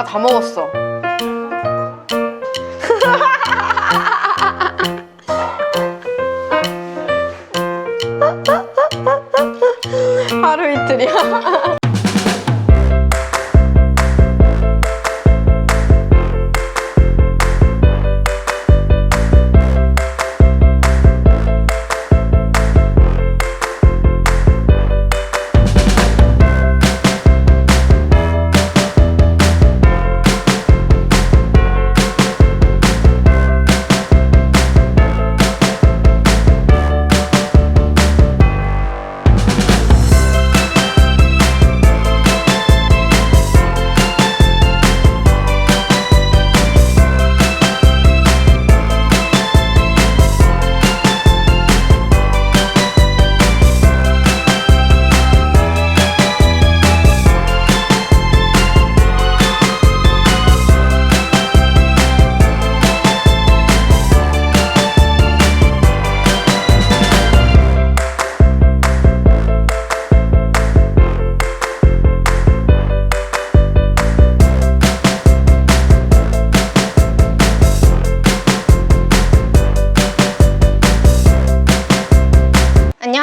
엄마 다 먹었어.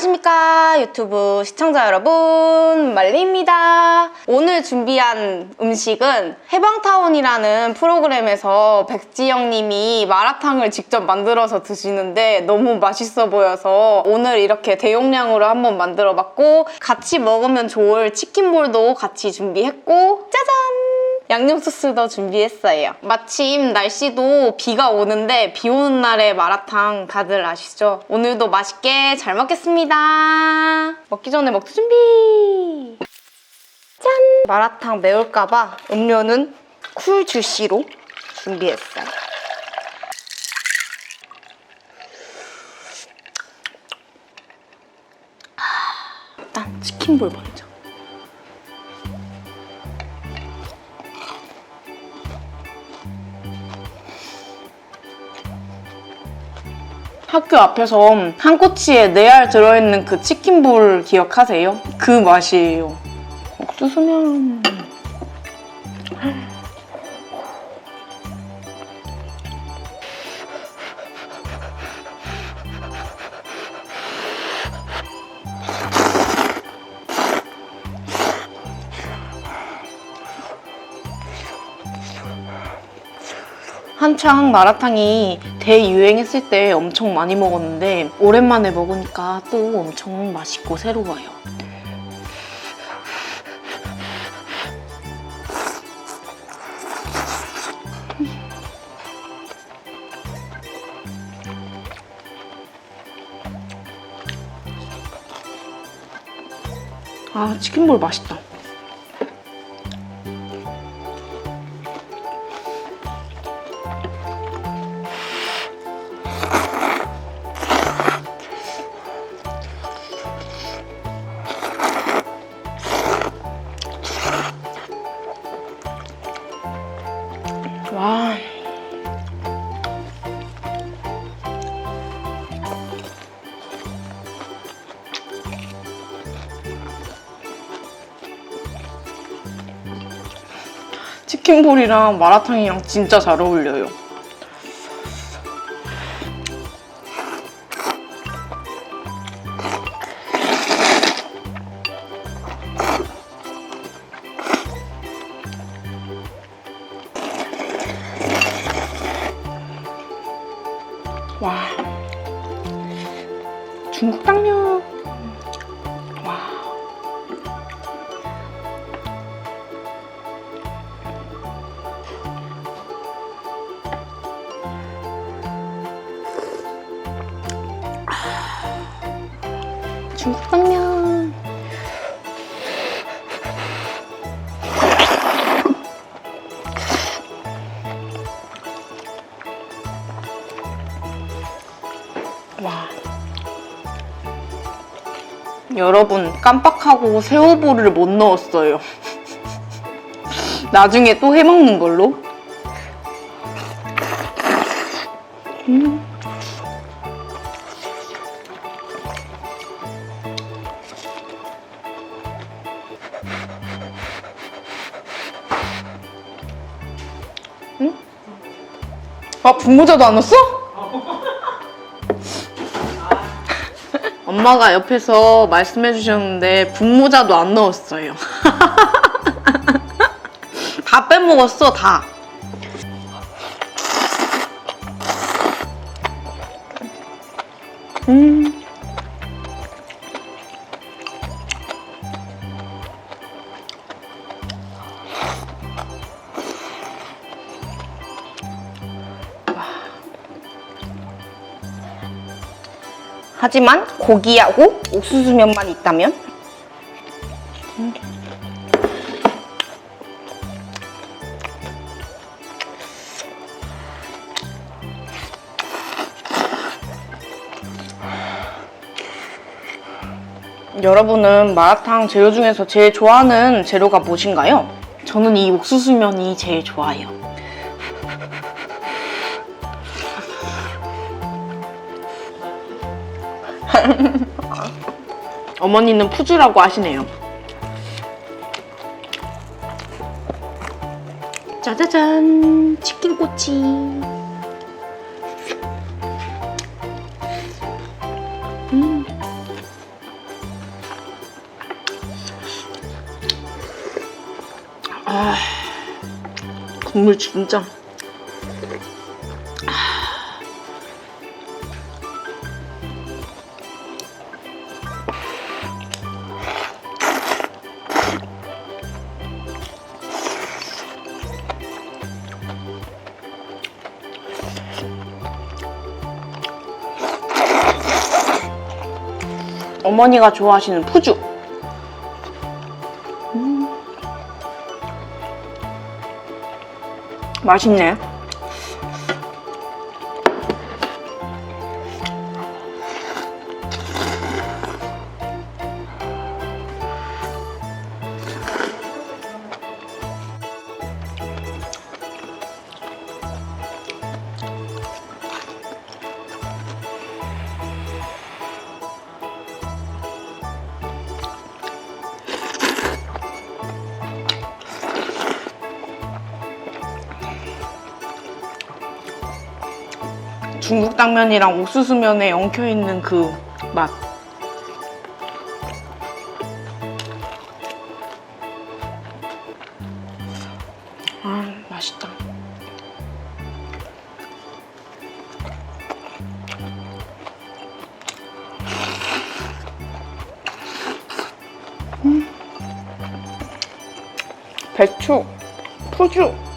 안녕하십니까 유튜브 시청자 여러분. 말리입니다. 오늘 준비한 음식은 해방타운이라는 프로그램에서 백지영님이 마라탕을 직접 만들어서 드시는데 너무 맛있어 보여서 오늘 이렇게 대용량으로 한번 만들어 봤고 같이 먹으면 좋을 치킨볼도 같이 준비했고 양념 소스도 준비했어요. 마침 날씨도 비가 오는데 비 오는 날에 마라탕 다들 아시죠? 오늘도 맛있게 잘 먹겠습니다. 먹기 전에 먹기 준비! 짠! 마라탕 매울까봐 음료는 쿨 주시로 준비했어요. 일단 치킨볼 먼저. 학교 앞에서 한 꼬치에 네 알 들어있는 그 치킨볼 기억하세요? 그 맛이에요. 옥수수면 한창 마라탕이 대유행했을 때 엄청 많이 먹었는데 오랜만에 먹으니까 또 엄청 맛있고 새로워요. 아 치킨볼 맛있다. 치킨볼이랑 마라탕이랑 진짜 잘 어울려요. 중국 당면. 와. 여러분, 깜빡하고 새우볼을 못 넣었어요. 나중에 또 해먹는 걸로. 음. 아, 분모자도 안 넣었어? 엄마가 옆에서 말씀해 주셨는데 분모자도 안 넣었어요. 다 빼먹었어, 다. 음. 하지만 고기하고 옥수수면만 있다면 음. 여러분은 마라탕 재료 중에서 제일 좋아하는 재료가 무엇인가요? 저는 이 옥수수면이 제일 좋아요. 어머니는 푸주라고 하시네요. 짜자잔 치킨 꼬치 음. 아 국물 진짜 어머니가 좋아하시는 푸주. 음. 맛있네. 중국 당면이랑 옥수수면에 엉켜 있는 그 맛. 아, 맛있다. 음. 배추, 푸주.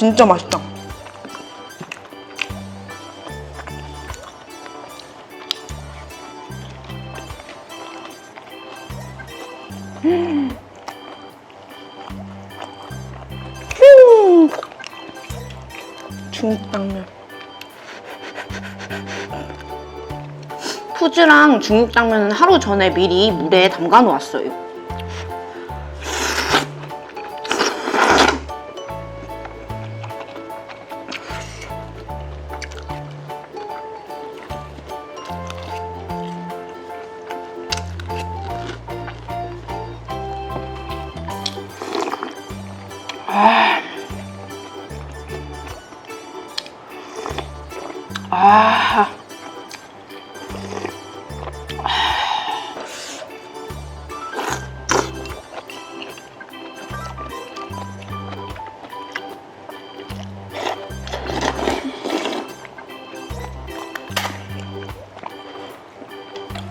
진짜 맛있다. 음. 음. 중국 당면. 푸즈랑 중국 당면은 하루 전에 미리 물에 담가 놓았어요.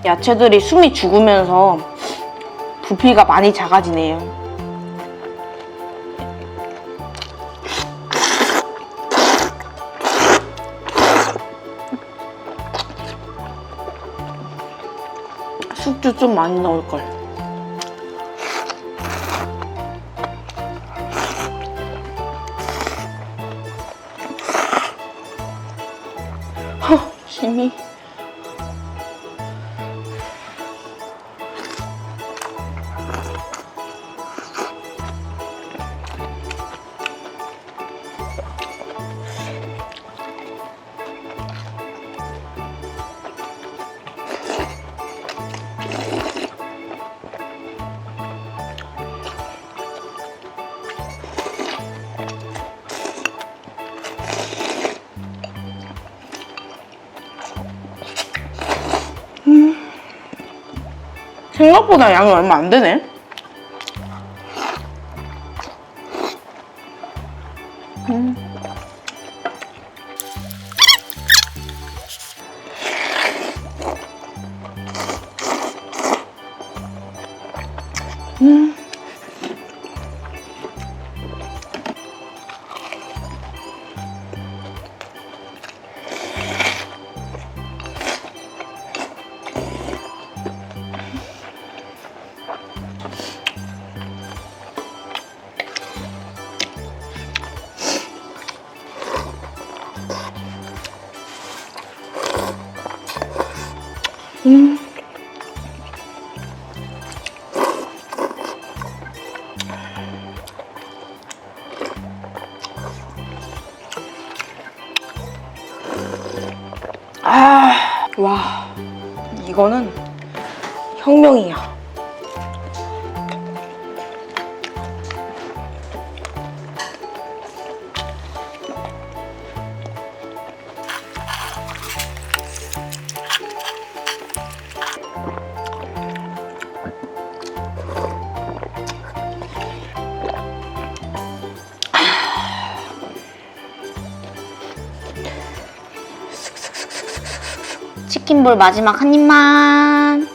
야채들이 숨이 죽으면서 부피가 많이 작아지네요. 숙주 좀 많이 넣을걸. 생각보다 양이 얼마 안 되네. 아, 와, 이거는 혁명이야. 치킨볼 마지막 한 입만.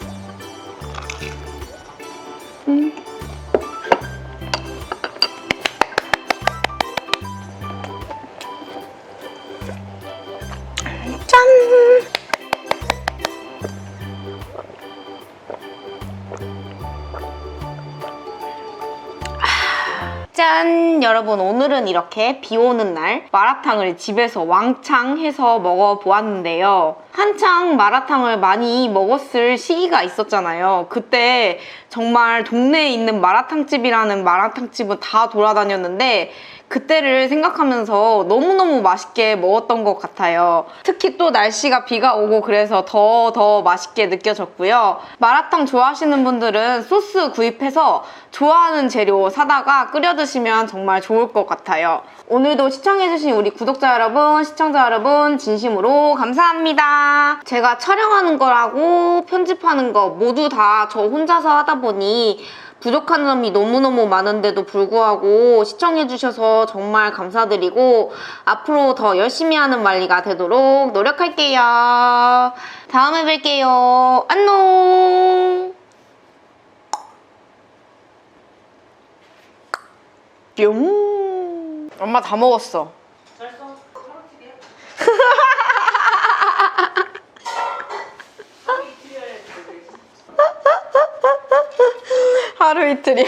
짠! 여러분, 오늘은 이렇게 비 오는 날 마라탕을 집에서 왕창 해서 먹어보았는데요. 한창 마라탕을 많이 먹었을 시기가 있었잖아요. 그때 정말 동네에 있는 마라탕집이라는 마라탕집은 다 돌아다녔는데 그때를 생각하면서 너무너무 맛있게 먹었던 것 같아요. 특히 또 날씨가 비가 오고 그래서 더 더 맛있게 느껴졌고요. 마라탕 좋아하시는 분들은 소스 구입해서 좋아하는 재료 사다가 끓여 드시면 정말 좋을 것 같아요. 오늘도 시청해주신 우리 구독자 여러분, 시청자 여러분, 진심으로 감사합니다. 제가 촬영하는 거라고 편집하는 거 모두 다 저 혼자서 하다 보니 부족한 점이 너무너무 많은데도 불구하고 시청해주셔서 정말 감사드리고 앞으로 더 열심히 하는 말리가 되도록 노력할게요. 다음에 뵐게요. 안녕! 뿅! 엄마 다 먹었어. 하루 이틀이야.